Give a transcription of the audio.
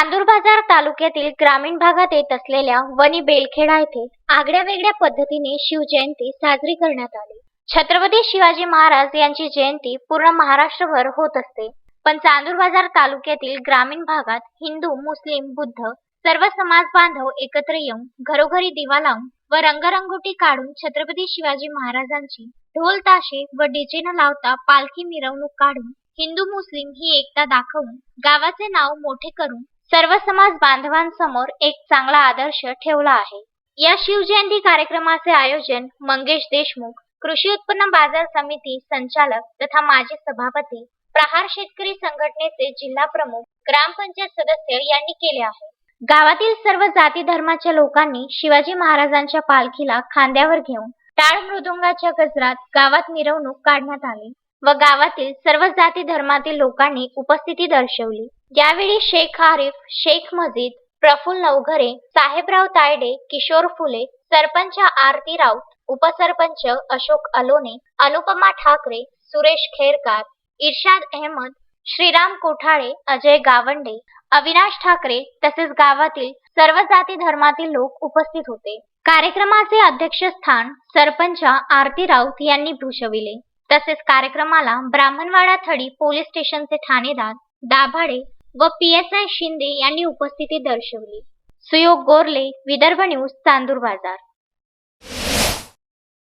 चांदूर बाजार तालुक्यातील ग्रामीण भागात येत असलेल्या वनी बेलखेडा येथे आगळ्या वेगळ्या पद्धतीने शिवजयंती साजरी करण्यात आली. छत्रपती शिवाजी महाराज यांची जयंती पूर्ण महाराष्ट्रभर होत असते. पण चांदूरबाजार तालुक्यातील ग्रामीण भागात हिंदू मुस्लिम बुद्ध सर्व समाज बांधव एकत्र येऊन घरोघरी दिवा लावून व रंगरंगोटी काढून छत्रपती शिवाजी महाराजांची ढोल ताशे व डीजे न लावता पालखी मिरवणूक काढून हिंदू मुस्लिम ही एकता दाखवून गावाचे नाव मोठे करून सर्व समाज बांधवांसमोर एक चांगला आदर्श ठेवला आहे. या शिवजयंती कार्यक्रमाचे आयोजन मंगेश देशमुख कृषी उत्पन्न बाजार समिती संचालक तथा माजी सभापती प्रहार शेतकरी संघटनेचे जिल्हा प्रमुख ग्रामपंचायत सदस्य यांनी केले आहे. गावातील सर्व जाती धर्माच्या लोकांनी शिवाजी महाराजांच्या पालखीला खांद्यावर घेऊन टाळ मृदुंगाच्या गजरात गावात मिरवणूक काढण्यात आली व गावातील सर्व जाती धर्मातील लोकांनी उपस्थिती दर्शवली. यावेळी शेख आरिफ शेख मजीद प्रफुल्ल नवघरे साहेबराव तायडे किशोर फुले सरपंच आरती राऊत उपसरपंच अशोक अलोने अनुपमा ठाकरे सुरेश खेरकार इर्शाद अहमद श्रीराम कोठाळे अजय गावंडे अविनाश ठाकरे तसेच गावातील सर्व जाती धर्मातील लोक उपस्थित होते. कार्यक्रमाचे अध्यक्षस्थान सरपंच आरती राऊत यांनी भूषविले. तसेच कार्यक्रमाला ब्राह्मणवाडा थडी पोलीस स्टेशनचे ठाणेदार दाभाडे व पी एस आय शिंदे यांनी उपस्थिती दर्शवली. सुयोग गोरले विदर्भ न्यूज चांदूर बाजार.